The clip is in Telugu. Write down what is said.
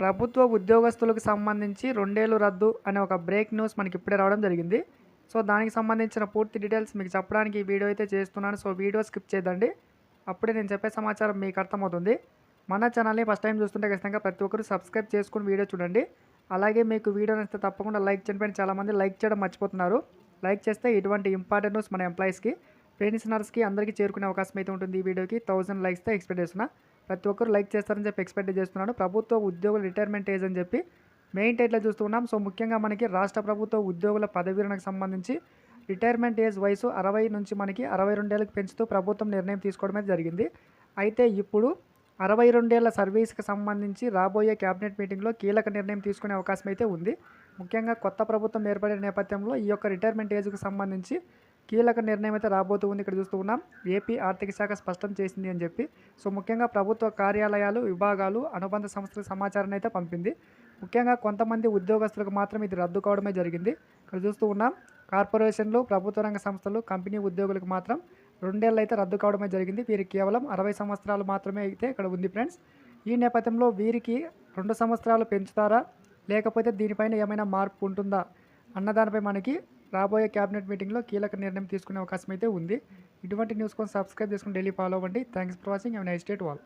ప్రభుత్వ ఉద్యోగస్తులకు సంబంధించి రెండేళ్ళు రద్దు అనే ఒక బ్రేక్ న్యూస్ మనకి ఇప్పుడే రావడం జరిగింది. సో దానికి సంబంధించిన పూర్తి డీటెయిల్స్ మీకు చెప్పడానికి ఈ వీడియో అయితే చేస్తున్నాను. సో వీడియో స్కిప్ చేద్దండి అప్పుడే నేను చెప్పే సమాచారం మీకు అర్థమవుతుంది. మన ఛానల్ని ఫస్ట్ టైం చూస్తుంటే ఖచ్చితంగా ప్రతి ఒక్కరు సబ్స్క్రైబ్ చేసుకుని వీడియో చూడండి. అలాగే మీకు వీడియో నచ్చితే తప్పకుండా లైక్ చేయడం చాలామంది లైక్ చేయడం మర్చిపోతున్నారు. లైక్ చేస్తే ఇటువంటి ఇంపార్టెంట్ న్యూస్ మన ఎంప్లాయీస్కి పెన్షనర్స్కి అందరికీ చేరుకునే అవకాశం అయితే ఉంటుంది ఈ వీడియోకి. థౌసండ్ లైక్స్తో ఎక్స్పెక్ట్ చేస్తున్నా. ప్రతి ఒక్కరు లైక్ చేస్తారని చెప్పి ఎక్స్పెక్ట్ చేస్తున్నాను. ప్రభుత్వ ఉద్యోగుల రిటైర్మెంట్ ఏజ్ అని చెప్పి మెయిన్ టైట్లో చూస్తున్నాం సో ముఖ్యంగా మనకి రాష్ట్ర ప్రభుత్వ ఉద్యోగుల పదవీరణకు సంబంధించి రిటైర్మెంట్ ఏజ్ వయసు అరవై నుంచి మనకి అరవై రెండేళ్ళకి పెంచుతూ ప్రభుత్వం నిర్ణయం తీసుకోవడం అయితే జరిగింది. అయితే ఇప్పుడు అరవై రెండేళ్ళ సర్వీస్కి సంబంధించి రాబోయే క్యాబినెట్ మీటింగ్లో కీలక నిర్ణయం తీసుకునే అవకాశం అయితే ఉంది. ముఖ్యంగా కొత్త ప్రభుత్వం ఏర్పడిన నేపథ్యంలో ఈ యొక్క రిటైర్మెంట్ ఏజ్కి సంబంధించి కీలక నిర్ణయం అయితే రాబోతూ ఉంది. ఇక్కడ చూస్తూ ఉన్నాం. ఏపీ ఆర్థిక శాఖ స్పష్టం చేసింది అని చెప్పి. సో ముఖ్యంగా ప్రభుత్వ కార్యాలయాలు విభాగాలు అనుబంధ సంస్థల సమాచారాన్ని అయితే పంపింది. ముఖ్యంగా కొంతమంది ఉద్యోగస్తులకు మాత్రం ఇది రద్దు కావడమే జరిగింది. ఇక్కడ చూస్తూ ఉన్నాం. కార్పొరేషన్లు ప్రభుత్వ రంగ సంస్థలు కంపెనీ ఉద్యోగులకు మాత్రం రెండేళ్ళు అయితే రద్దు కావడమే జరిగింది. వీరికి కేవలం అరవై సంవత్సరాలు మాత్రమే అయితే ఇక్కడ ఉంది ఫ్రెండ్స్. ఈ నేపథ్యంలో వీరికి రెండు సంవత్సరాలు పెంచుతారా? లేకపోతే దీనిపైన ఏమైనా మార్పు ఉంటుందా? అన్నదానిపై మనకి రాబోయే క్యాబినెట్ మీటింగ్లో కీలక నిర్ణయం తీసుకునే అవకాశం అయితే ఉంది. ఇటువంటి న్యూస్ కోసం సబ్స్క్రైబ్ చేసుకుని డైలీ ఫాలో అవ్వండి. Thanks for watching. And nice date wall